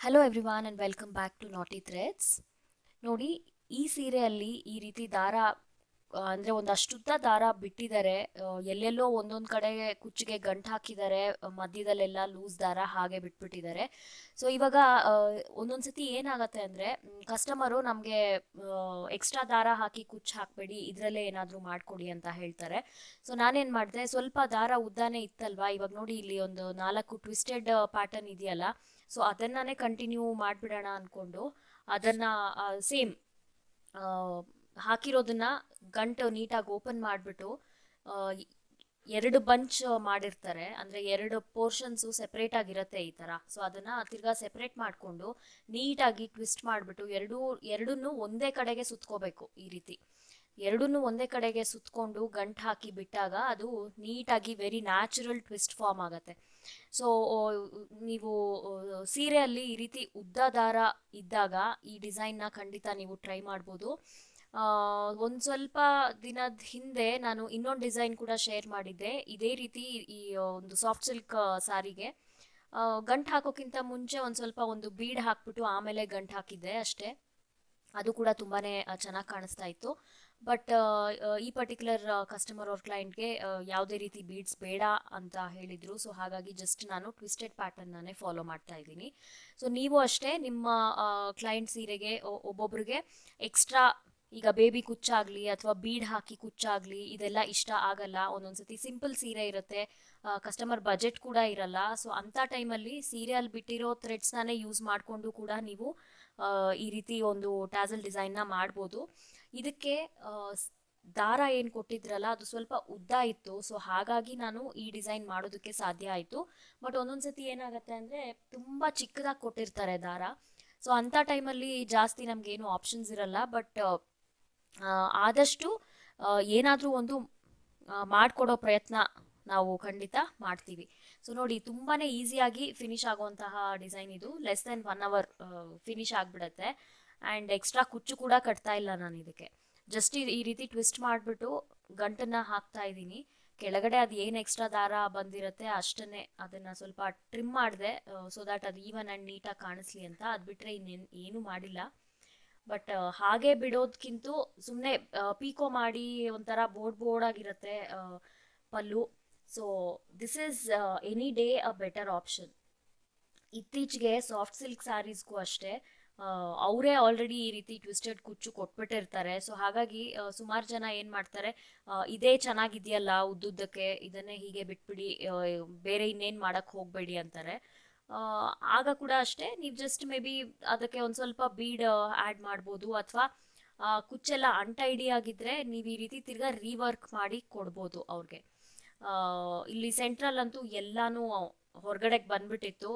Hello everyone and welcome back to Naati threads ನೋಡಿ ಈ ಸೀರೆಯಲ್ಲಿ ಈ ರೀತಿ ದಾರ ಅಂದ್ರೆ ಒಂದಷ್ಟುದ್ದ ದಾರ ಬಿಟ್ಟಿದ್ದಾರೆ. ಎಲ್ಲೆಲ್ಲೋ ಒಂದೊಂದು ಕಡೆ ಕುಚ್ಚಿಗೆ ಗಂಟು ಹಾಕಿದ್ದಾರೆ. ಮಧ್ಯದಲ್ಲೆಲ್ಲ ಲೂಸ್ ದಾರ ಹಾಗೆ ಬಿಟ್ಬಿಟ್ಟಿದ್ದಾರೆ. ಸೊ ಇವಾಗ ಒಂದೊಂದ್ಸತಿ ಏನಾಗತ್ತೆ ಅಂದ್ರೆ ಕಸ್ಟಮರು ನಮಗೆ ಎಕ್ಸ್ಟ್ರಾ ದಾರ ಹಾಕಿ ಕುಚ್ಚು ಹಾಕ್ಬೇಡಿ, ಇದ್ರಲ್ಲೇ ಏನಾದ್ರೂ ಮಾಡ್ಕೊಡಿ ಅಂತ ಹೇಳ್ತಾರೆ. ಸೊ ನಾನೇನ್ ಮಾಡಿದೆ, ಸ್ವಲ್ಪ ದಾರ ಉದ್ದಾನೆ ಇತ್ತಲ್ವಾ? ಇವಾಗ ನೋಡಿ ಇಲ್ಲಿ ಒಂದು ನಾಲ್ಕು ಟ್ವಿಸ್ಟೆಡ್ ಪ್ಯಾಟರ್ನ್ ಇದೆಯಲ್ಲ? ಸೊ ಅದನ್ನೇ ಕಂಟಿನ್ಯೂ ಮಾಡ್ಬಿಡೋಣ ಅನ್ಕೊಂಡು, ಅದನ್ನ ಸೇಮ್ ಹಾಕಿರೋದನ್ನ ಗಂಟು ನೀಟಾಗಿ ಓಪನ್ ಮಾಡಿಬಿಟ್ಟು ಎರಡು ಬಂಚ್ ಮಾಡಿರ್ತಾರೆ. ಅಂದರೆ ಎರಡು ಪೋರ್ಷನ್ಸು ಸೆಪ್ರೇಟ್ ಆಗಿರುತ್ತೆ ಈ ಥರ ಸೊ ಅದನ್ನು ತಿರ್ಗಾ ಸೆಪ್ರೇಟ್ ಮಾಡಿಕೊಂಡು ನೀಟಾಗಿ ಟ್ವಿಸ್ಟ್ ಮಾಡಿಬಿಟ್ಟು ಎರಡೂ, ಎರಡನ್ನೂ ಒಂದೇ ಕಡೆಗೆ ಸುತ್ಕೋಬೇಕು ಈ ರೀತಿ. ಎರಡನ್ನೂ ಒಂದೇ ಕಡೆಗೆ ಸುತ್ಕೊಂಡು ಗಂಟು ಹಾಕಿ ಬಿಟ್ಟಾಗ ಅದು ನೀಟಾಗಿ ವೆರಿ ನ್ಯಾಚುರಲ್ ಟ್ವಿಸ್ಟ್ ಫಾರ್ಮ್ ಆಗುತ್ತೆ. ಸೊ ನೀವು ಸೀರೆಯಲ್ಲಿ ಈ ರೀತಿ ಉದ್ದ ದಾರ ಇದ್ದಾಗ ಈ ಡಿಸೈನ್ನ ಖಂಡಿತ ನೀವು ಟ್ರೈ ಮಾಡ್ಬೋದು. ಒಂದು ಸ್ವಲ್ಪ ದಿನದ ಹಿಂದೆ ನಾನು ಇನ್ನೊಂದು ಡಿಸೈನ್ ಕೂಡ ಶೇರ್ ಮಾಡಿದ್ದೆ. ಇದೇ ರೀತಿ ಈ ಒಂದು ಸಾಫ್ಟ್ ಸಿಲ್ಕ್ ಸಾರಿಗೆ. ಗಂಟು ಹಾಕೋಕ್ಕಿಂತ ಮುಂಚೆ ಒಂದು ಸ್ವಲ್ಪ ಒಂದು ಬೀಡ್ ಹಾಕ್ಬಿಟ್ಟು ಆಮೇಲೆ ಗಂಟು ಹಾಕಿದ್ದೆ ಅಷ್ಟೇ. ಅದು ಕೂಡ ತುಂಬಾ ಚೆನ್ನಾಗಿ ಕಾಣಿಸ್ತಾ ಇತ್ತು. ಬಟ್ ಈ ಪರ್ಟಿಕ್ಯುಲರ್ ಕಸ್ಟಮರ್ ಅವ್ರ ಕ್ಲೈಂಟ್ಗೆ ಯಾವುದೇ ರೀತಿ ಬೀಡ್ಸ್ ಬೇಡ ಅಂತ ಹೇಳಿದರು. ಸೊ, ಹಾಗಾಗಿ ಜಸ್ಟ್ ನಾನು ಟ್ವಿಸ್ಟೆಡ್ ಪ್ಯಾಟರ್ನನ್ನೇ ಫಾಲೋ ಮಾಡ್ತಾ ಇದ್ದೀನಿ. ಸೊ, ನೀವು ಅಷ್ಟೇ ನಿಮ್ಮ ಕ್ಲೈಂಟ್ ಸೀರೆಗೆ ಒಬ್ಬೊಬ್ರಿಗೆ ಎಕ್ಸ್ಟ್ರಾ ಈಗ ಬೇಬಿ ಕುಚ್ಚಾಗಲಿ ಅಥವಾ ಬೀಡ್ ಹಾಕಿ ಕುಚ್ಚಾಗಲಿ ಇದೆಲ್ಲ ಇಷ್ಟ ಆಗಲ್ಲ. ಒಂದೊಂದ್ಸತಿ ಸಿಂಪಲ್ ಸೀರೆ ಇರುತ್ತೆ. ಕಸ್ಟಮರ್ ಬಜೆಟ್ ಕೂಡ ಇರಲ್ಲ. ಸೊ ಅಂಥ ಟೈಮಲ್ಲಿ ಸೀರೆಯಲ್ಲಿ ಬಿಟ್ಟಿರೋ ಥ್ರೆಡ್ಸ್ನೇ ಯೂಸ್ ಮಾಡಿಕೊಂಡು ಕೂಡ ನೀವು ಈ ರೀತಿ ಒಂದು ಟ್ಯಾಸಲ್ ಡಿಸೈನ್ನ ಮಾಡ್ಬೋದು. ಇದಕ್ಕೆ ದಾರ ಏನು ಕೊಟ್ಟಿದ್ರಲ್ಲ, ಅದು ಸ್ವಲ್ಪ ಉದ್ದ ಇತ್ತು. ಸೊ ಹಾಗಾಗಿ ನಾನು ಈ ಡಿಸೈನ್ ಮಾಡೋದಕ್ಕೆ ಸಾಧ್ಯ ಆಯಿತು. ಬಟ್ ಒಂದೊಂದ್ಸತಿ ಏನಾಗುತ್ತೆ ಅಂದರೆ ತುಂಬ ಚಿಕ್ಕದಾಗಿ ಕೊಟ್ಟಿರ್ತಾರೆ ದಾರ. ಸೊ ಅಂಥ ಟೈಮಲ್ಲಿ ಜಾಸ್ತಿ ನಮಗೇನು ಆಪ್ಷನ್ಸ್ ಇರಲ್ಲ. ಬಟ್ ಆದಷ್ಟು ಏನಾದರೂ ಒಂದು ಮಾಡಿಕೊಡೋ ಪ್ರಯತ್ನ ನಾವು ಖಂಡಿತ ಮಾಡ್ತೀವಿ. ಸೊ ನೋಡಿ ತುಂಬಾ ಈಸಿಯಾಗಿ ಫಿನಿಶ್ ಆಗುವಂತಹ ಡಿಸೈನ್ ಇದು. Less than one hour finish ಆಗಿಬಿಡತ್ತೆ. ಆ್ಯಂಡ್ ಎಕ್ಸ್ಟ್ರಾ ಕುಚ್ಚು ಕೂಡ ಕಟ್ತಾ ಇಲ್ಲ ನಾನು ಇದಕ್ಕೆ. ಜಸ್ಟ್ ಈ ರೀತಿ ಟ್ವಿಸ್ಟ್ ಮಾಡಿಬಿಟ್ಟು ಗಂಟನ್ನು ಹಾಕ್ತಾ ಇದ್ದೀನಿ. ಕೆಳಗಡೆ ಅದು ಏನು ಎಕ್ಸ್ಟ್ರಾ ದಾರ ಬಂದಿರುತ್ತೆ ಅಷ್ಟನ್ನೇ ಅದನ್ನು ಸ್ವಲ್ಪ ಟ್ರಿಮ್ ಮಾಡಿದೆ ಸೊ ದ್ಯಾಟ್ ಅದು ಈವನ್ ಆ್ಯಂಡ್ ನೀಟಾಗಿ ಕಾಣಿಸ್ಲಿ ಅಂತ. ಅದು ಬಿಟ್ಟರೆ ಇನ್ನೇನು, ಏನೂ ಮಾಡಿಲ್ಲ. ಬಟ್ ಹಾಗೆ ಬಿಡೋದ್ಕಿಂತ ಸುಮ್ಮನೆ ಪೀಕೋ ಮಾಡಿ ಒಂಥರ ಬೋರ್ಡ್ ಬೋರ್ಡ್ ಆಗಿರುತ್ತೆ pallu. So this is any day a better option ಇತ್ತೀಚೆಗೆ ಸಾಫ್ಟ್ ಸಿಲ್ಕ್ ಸ್ಯಾರೀಸ್ಗೂ ಅಷ್ಟೇ ಅವರೇ ಆಲ್ರೆಡಿ ಈ ರೀತಿ ಟ್ವಿಸ್ಟೆಡ್ ಕುಚ್ಚು ಕೊಟ್ಬಿಟ್ಟಿರ್ತಾರೆ. ಸೊ ಹಾಗಾಗಿ ಸುಮಾರು ಜನ ಏನು ಮಾಡ್ತಾರೆ ಇದೇ ಚೆನ್ನಾಗಿದೆಯಲ್ಲ ಉದ್ದುದ್ದಕ್ಕೆ, ಇದನ್ನೇ ಹೀಗೆ ಬಿಟ್ಬಿಡಿ ಬೇರೆ ಇನ್ನೇನು ಮಾಡೋಕ್ಕೆ ಹೋಗಬೇಡಿ ಅಂತಾರೆ. ಆಗ ಕೂಡ ಅಷ್ಟೇ, ನೀವು ಜಸ್ಟ್ ಮೇ ಬಿ ಅದಕ್ಕೆ ಒಂದು ಸ್ವಲ್ಪ ಬೀಡ್ ಆ್ಯಡ್ ಮಾಡ್ಬೋದು ಅಥವಾ ಕುಚ್ಚೆಲ್ಲ ಅಂಟೈಡಿ ಆಗಿದ್ರೆ ನೀವು ಈ ರೀತಿ ತಿರ್ಗಾ ರೀವರ್ಕ್ ಮಾಡಿ ಕೊಡ್ಬೋದು ಅವ್ರಿಗೆ. ಇಲ್ಲಿ ಸೆಂಟ್ರಲ್ ಅಂತೂ ಎಲ್ಲಾನು ಹೊರಗಡೆಗೆ ಬಂದ್ಬಿಟ್ಟಿತ್ತು.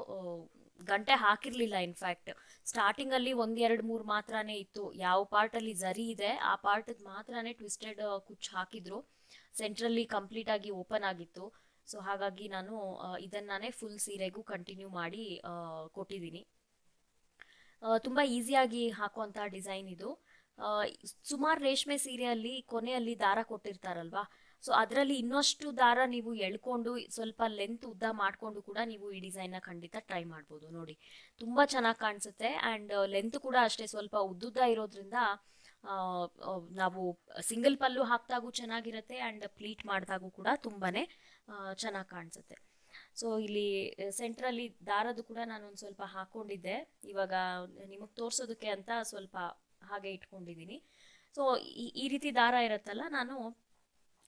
ಗಂಟೆ ಹಾಕಿರ್ಲಿಲ್ಲ ಇನ್ಫ್ಯಾಕ್ಟ್ ಸ್ಟಾರ್ಟಿಂಗಲ್ಲಿ ಒಂದು ಎರಡು ಮೂರು ಮಾತ್ರನೇ ಇತ್ತು. ಯಾವ ಪಾರ್ಟಲ್ಲಿ ಜರಿ ಇದೆ, ಆ ಪಾರ್ಟ್ ಮಾತ್ರನೇ ಟ್ವಿಸ್ಟೆಡ್ ಕುಚ್ಚು ಹಾಕಿದ್ರು. ಸೆಂಟ್ರಲ್ಲಿ ಕಂಪ್ಲೀಟ್ ಆಗಿ ಓಪನ್ ಆಗಿತ್ತು. ಸೊ ಹಾಗಾಗಿ ನಾನು ಇದನ್ನೇ ಇದನ್ನಾನೇ ಫುಲ್ ಸೀರೆಗೂ ಕಂಟಿನ್ಯೂ ಮಾಡಿ ಕೊಟ್ಟಿದ್ದೀನಿ. ತುಂಬ ಈಸಿಯಾಗಿ ಹಾಕುವಂಥ ಡಿಸೈನ್ ಇದು. ಸುಮಾರು ರೇಷ್ಮೆ ಸೀರೆಯಲ್ಲಿ ಕೊನೆಯಲ್ಲಿ ದಾರ ಕೊಟ್ಟಿರ್ತಾರಲ್ವಾ? ಸೊ ಅದರಲ್ಲಿ ಇನ್ನಷ್ಟು ದಾರ ನೀವು ಎಳ್ಕೊಂಡು ಸ್ವಲ್ಪ ಲೆಂತ್ ಉದ್ದ ಮಾಡಿಕೊಂಡು ಕೂಡ ನೀವು ಈ ಡಿಸೈನ್ನ ಖಂಡಿತ ಟ್ರೈ ಮಾಡ್ಬೋದು ನೋಡಿ. ತುಂಬ ಚೆನ್ನಾಗಿ ಕಾಣಿಸುತ್ತೆ ಆ್ಯಂಡ್ ಲೆಂತ್ ಕೂಡ ಅಷ್ಟೇ ಸ್ವಲ್ಪ ಉದ್ದುದ್ದ ಇರೋದ್ರಿಂದ ನಾವು ಸಿಂಗಲ್ ಪಲ್ಲು ಹಾಕಿದಾಗೂ ಚೆನ್ನಾಗಿರುತ್ತೆ ಆ್ಯಂಡ್ ಪ್ಲೀಟ್ ಮಾಡಿದಾಗೂ ಕೂಡ ತುಂಬಾ ಚೆನ್ನಾಗಿ ಕಾಣಿಸುತ್ತೆ. ಸೊ ಇಲ್ಲಿ ಸೆಂಟ್ರಲ್ಲಿ ದಾರದ್ದು ಕೂಡ ನಾನು ಒಂದು ಸ್ವಲ್ಪ ಹಾಕ್ಕೊಂಡಿದ್ದೆ ಇವಾಗ ನಿಮಗೆ ತೋರಿಸೋದಕ್ಕೆ ಅಂತ ಸ್ವಲ್ಪ ಹಾಗೆ ಇಟ್ಕೊಂಡಿದ್ದೀನಿ ಸೊ ಈ ರೀತಿ ದಾರ ಇರುತ್ತಲ್ಲ, ನಾನು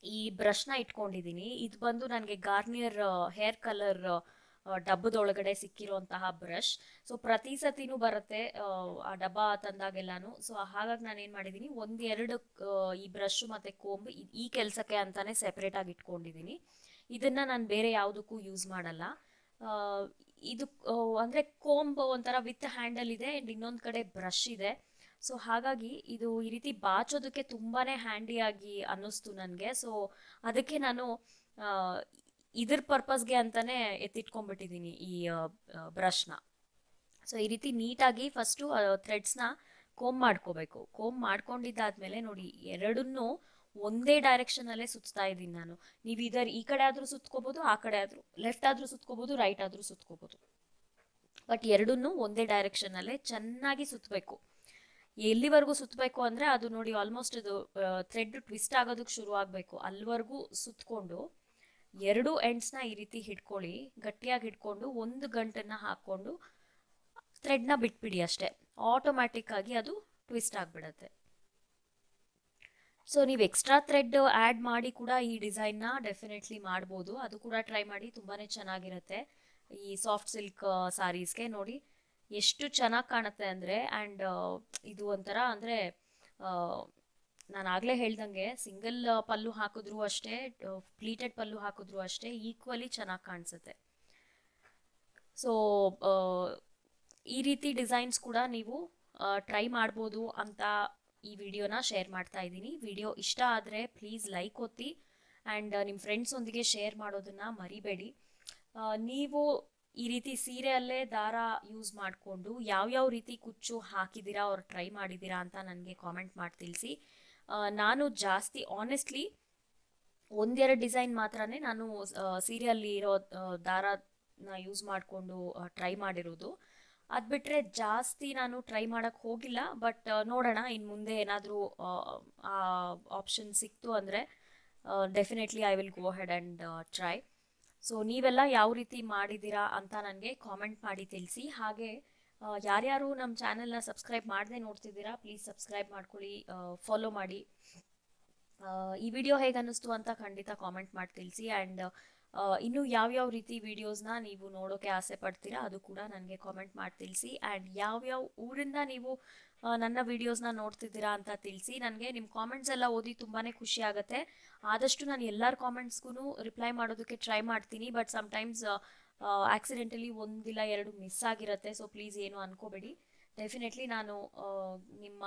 ಈ ಬ್ರಷ್ನ ಇಟ್ಕೊಂಡಿದ್ದೀನಿ ಇದು ಬಂದು ನನಗೆ ಗಾರ್ನಿಯರ್ ಹೇರ್ ಕಲರ್ ಡಬ್ಬದೊಳಗಡೆ ಸಿಕ್ಕಿರುವಂತಹ ಬ್ರಷ್ ಸೊ ಪ್ರತಿ ಸತಿನೂ ಬರುತ್ತೆ ಆ, ಡಬ್ಬ ತಂದಾಗೆಲ್ಲಾನು. ಸೊ ಹಾಗಾಗಿ ನಾನು ಏನು ಮಾಡಿದ್ದೀನಿ ಒಂದೆರಡು ಈ ಬ್ರಷ್ ಮತ್ತು ಕೋಂಬ್ ಈ ಕೆಲಸಕ್ಕೆ ಅಂತಾನೆ ಸೆಪ್ರೇಟ್ ಆಗಿ ಇಟ್ಕೊಂಡಿದ್ದೀನಿ ಇದನ್ನ ನಾನು ಬೇರೆ ಯಾವುದಕ್ಕೂ ಯೂಸ್ ಮಾಡಲ್ಲ. ಇದು ಅಂದರೆ ಕೋಂಬ್ ಒಂಥರ ವಿತ್ ಹ್ಯಾಂಡಲ್ ಇದೆ ಆ್ಯಂಡ್ ಇನ್ನೊಂದು ಕಡೆ ಬ್ರಷ್ ಇದೆ. ಸೊ ಹಾಗಾಗಿ ಇದು ಈ ರೀತಿ ಬಾಚೋದಕ್ಕೆ ತುಂಬಾನೇ ಹ್ಯಾಂಡಿಯಾಗಿ ಅನ್ನಿಸ್ತು ನನಗೆ. ಸೊ ಅದಕ್ಕೆ ನಾನು ಇದ್ರ ಪರ್ಪಸ್ಗೆ ಅಂತಾನೆ ಎತ್ತಿಟ್ಕೊಂಡ್ಬಿಟ್ಟಿದ್ದೀನಿ ಈ ಬ್ರಷ್ನ ಸೊ ಈ ರೀತಿ ನೀಟಾಗಿ ಫಸ್ಟು ಥ್ರೆಡ್ಸ್ನ ಕೋಮ್ ಮಾಡ್ಕೋಬೇಕು. ಕೋಮ್ ಮಾಡ್ಕೊಂಡಿದ್ದಾದ್ಮೇಲೆ ನೋಡಿ, ಎರಡನ್ನೂ ಒಂದೇ ಡೈರೆಕ್ಷನಲ್ಲೇ ಸುತ್ತಾ ಇದ್ದೀನಿ ನಾನು. ನೀವು ಇದರ ಈ ಕಡೆ ಆದರೂ ಸುತ್ಕೋಬೋದು, ಆ ಕಡೆ ಆದರೂ ಲೆಫ್ಟ್ ಆದರೂ ಸುತ್ಕೋಬೋದು ರೈಟ್ ಆದರೂ ಸುತ್ಕೋಬೋದು. ಬಟ್ ಎರಡನ್ನೂ ಒಂದೇ ಡೈರೆಕ್ಷನಲ್ಲೇ ಚೆನ್ನಾಗಿ ಸುತ್ತಬೇಕು ಎಲ್ಲಿವರೆಗೂ ಸುತ್ತಬೇಕು ಅಂದರೆ ಅದು ನೋಡಿ ಆಲ್ಮೋಸ್ಟ್ ಇದು ಥ್ರೆಡ್ ಟ್ವಿಸ್ಟ್ ಆಗೋದಕ್ಕೆ ಶುರು ಆಗಬೇಕು ಅಲ್ಲಿವರೆಗೂ ಸುತ್ತಕೊಂಡು ಎರಡು ಎಂಡ್ಸ್ನ ಈ ರೀತಿ ಹಿಡ್ಕೊಳ್ಳಿ. ಗಟ್ಟಿಯಾಗಿ ಹಿಡ್ಕೊಂಡು ಒಂದು ಗಂಟನ್ನು ಹಾಕ್ಕೊಂಡು ಥ್ರೆಡ್ನ ಬಿಟ್ಬಿಡಿ ಅಷ್ಟೇ. ಆಟೋಮ್ಯಾಟಿಕ್ ಆಗಿ ಅದು ಟ್ವಿಸ್ಟ್ ಆಗಿಬಿಡತ್ತೆ. ಸೊ ನೀವು ಎಕ್ಸ್ಟ್ರಾ ಥ್ರೆಡ್ ಆ್ಯಡ್ ಮಾಡಿ ಕೂಡ ಈ ಡಿಸೈನ್ನ ಡೆಫಿನೆಟ್ಲಿ ಮಾಡ್ಬೋದು. ಅದು ಕೂಡ ಟ್ರೈ ಮಾಡಿ ತುಂಬಾ ಚೆನ್ನಾಗಿರುತ್ತೆ. ಈ ಸಾಫ್ಟ್ ಸಿಲ್ಕ್ ಸಾರೀಸ್ಗೆ ನೋಡಿ ಎಷ್ಟು ಚೆನ್ನಾಗಿ ಕಾಣುತ್ತೆ ಅಂದರೆ ಆ್ಯಂಡ್ ಇದು ಒಂಥರ ಅಂದರೆ ನಾನು ಆಗಲೇ ಹೇಳ್ದಂಗೆ ಸಿಂಗಲ್ ಪಲ್ಲು ಹಾಕಿದ್ರು ಅಷ್ಟೇ ಪ್ಲೀಟೆಡ್ ಪಲ್ಲು ಹಾಕಿದ್ರು ಅಷ್ಟೇ ಈಕ್ವಲಿ ಚೆನ್ನಾಗಿ ಕಾಣಿಸುತ್ತೆ. ಸೊ ಈ ರೀತಿ ಡಿಸೈನ್ಸ್ ಕೂಡ ನೀವು ಟ್ರೈ ಮಾಡ್ಬೋದು ಅಂತ ಈ ವಿಡಿಯೋನ ಶೇರ್ ಮಾಡ್ತಾ ಇದ್ದೀನಿ. ವಿಡಿಯೋ ಇಷ್ಟ ಆದರೆ ಪ್ಲೀಸ್ ಲೈಕ್ ಒತ್ತಿ ಆ್ಯಂಡ್ ನಿಮ್ಮ ಫ್ರೆಂಡ್ಸೊಂದಿಗೆ ಶೇರ್ ಮಾಡೋದನ್ನು ಮರಿಬೇಡಿ. ನೀವು ಈ ರೀತಿ ಸೀರೆಯಲ್ಲೇ ದಾರ ಯೂಸ್ ಮಾಡಿಕೊಂಡು ಯಾವ್ಯಾವ ರೀತಿ ಕುಚ್ಚು ಹಾಕಿದ್ದೀರಾ ಅವ್ರು ಟ್ರೈ ಮಾಡಿದ್ದೀರಾ ಅಂತ ನನಗೆ ಕಾಮೆಂಟ್ ಮಾಡಿ ತಿಳಿಸಿ. ನಾನು ಜಾಸ್ತಿ ಆನೆಸ್ಟ್ಲಿ ಒಂದೆರಡು ಡಿಸೈನ್ ಮಾತ್ರನೇ ನಾನು ಸೀರೆಯಲ್ಲಿ ಇರೋ ದಾರನ ಯೂಸ್ ಮಾಡಿಕೊಂಡು ಟ್ರೈ ಮಾಡಿರೋದು. ಅದು ಬಿಟ್ಟರೆ ಜಾಸ್ತಿ ನಾನು ಟ್ರೈ ಮಾಡೋಕ್ಕೆ ಹೋಗಿಲ್ಲ ಬಟ್ ನೋಡೋಣ ಇನ್ನು ಮುಂದೆ ಏನಾದರೂ ಆಪ್ಷನ್ ಸಿಕ್ತು ಅಂದರೆ definitely I will go head and try so ನೀವೆಲ್ಲ ಯಾವ ರೀತಿ ಮಾಡಿದ್ದೀರಾ ಅಂತ ನನಗೆ ಕಾಮೆಂಟ್ ಮಾಡಿ ತಿಳಿಸಿ. ಹಾಗೆ ಯಾರ್ಯಾರು ನಮ್ಮ ಚಾನೆಲ್ನ ಸಬ್ಸ್ಕ್ರೈಬ್ ಮಾಡದೆ ನೋಡ್ತಿದ್ದೀರಾ ಪ್ಲೀಸ್ ಸಬ್ಸ್ಕ್ರೈಬ್ ಮಾಡ್ಕೊಳ್ಳಿ ಫಾಲೋ ಮಾಡಿ. ಈ ವಿಡಿಯೋ ಹೇಗೆ ಅನ್ನಿಸ್ತು ಅಂತ ಖಂಡಿತ ಕಾಮೆಂಟ್ ಮಾಡಿ ತಿಳಿಸಿ ಆ್ಯಂಡ್ ಇನ್ನು ಯಾವ್ಯಾವ ರೀತಿ ವಿಡಿಯೋಸ್ನ ನೀವು ನೋಡೋಕೆ ಆಸೆ ಪಡ್ತೀರಾ ಅದು ಕೂಡ ನನಗೆ ಕಾಮೆಂಟ್ ಮಾಡಿ ತಿಳಿಸಿ ಆ್ಯಂಡ್ ಯಾವ್ಯಾವ ಊರಿಂದ ನೀವು ನನ್ನ ವಿಡಿಯೋಸ್ನ ನೋಡ್ತಿದ್ದೀರಾ ಅಂತ ತಿಳಿಸಿ. ನನಗೆ ನಿಮ್ಮ ಕಾಮೆಂಟ್ಸ್ ಎಲ್ಲ ಓದಿ ತುಂಬಾ ಖುಷಿ ಆಗುತ್ತೆ. ಆದಷ್ಟು ನಾನು ಎಲ್ಲರ ಕಾಮೆಂಟ್ಸ್ಗೂ ರಿಪ್ಲೈ ಮಾಡೋದಕ್ಕೆ ಟ್ರೈ ಮಾಡ್ತೀನಿ ಬಟ್ ಸಮ್ಟೈಮ್ಸ್ ಆಕ್ಸಿಡೆಂಟಲಿ ಒಂದಿಲ್ಲ ಎರಡು ಮಿಸ್ ಆಗಿರುತ್ತೆ ಸೊ ಪ್ಲೀಸ್ ಏನು ಅನ್ಕೋಬೇಡಿ. ಡೆಫಿನೆಟ್ಲಿ ನಾನು ನಿಮ್ಮ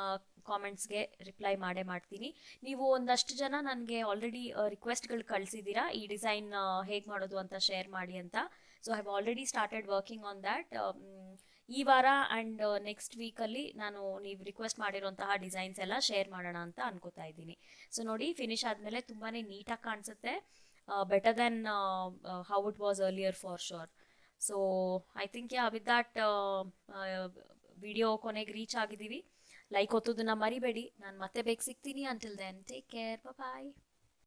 ಕಾಮೆಂಟ್ಸ್ಗೆ ರಿಪ್ಲೈ ಮಾಡೇ ಮಾಡ್ತೀನಿ. ನೀವು ಒಂದಷ್ಟು ಜನ ನನಗೆ ಆಲ್ರೆಡಿ ರಿಕ್ವೆಸ್ಟ್ಗಳು ಕಳಿಸಿದ್ದೀರಾ, ಈ ಡಿಸೈನ್ ಹೇಗೆ ಮಾಡೋದು ಅಂತ ಶೇರ್ ಮಾಡಿ ಅಂತ. So have already started working on that ಈ ವಾರ ಆ್ಯಂಡ್ ನೆಕ್ಸ್ಟ್ ವೀಕಲ್ಲಿ ನಾನು ನೀವು ರಿಕ್ವೆಸ್ಟ್ ಮಾಡಿರೋಂತಹ ಡಿಸೈನ್ಸ್ ಎಲ್ಲ ಶೇರ್ ಮಾಡೋಣ ಅಂತ ಅನ್ಕೋತಾ ಇದ್ದೀನಿ. ಸೊ ನೋಡಿ ಫಿನಿಶ್ ಆದಮೇಲೆ ತುಂಬಾ ನೀಟಾಗಿ ಕಾಣಿಸುತ್ತೆ. Better than how it was earlier for sure so I think yeah with that video ಕೊನೆಗೆ ರೀಚ್ ಆಗಿದ್ದೀವಿ. ಲೈಕ್ ಒತ್ತೋದನ್ನ ಮರಿಬೇಡಿ. ನಾನು ಮತ್ತೆ ಬೇಗ ಸಿಗ್ತೀನಿ. Until then take care bye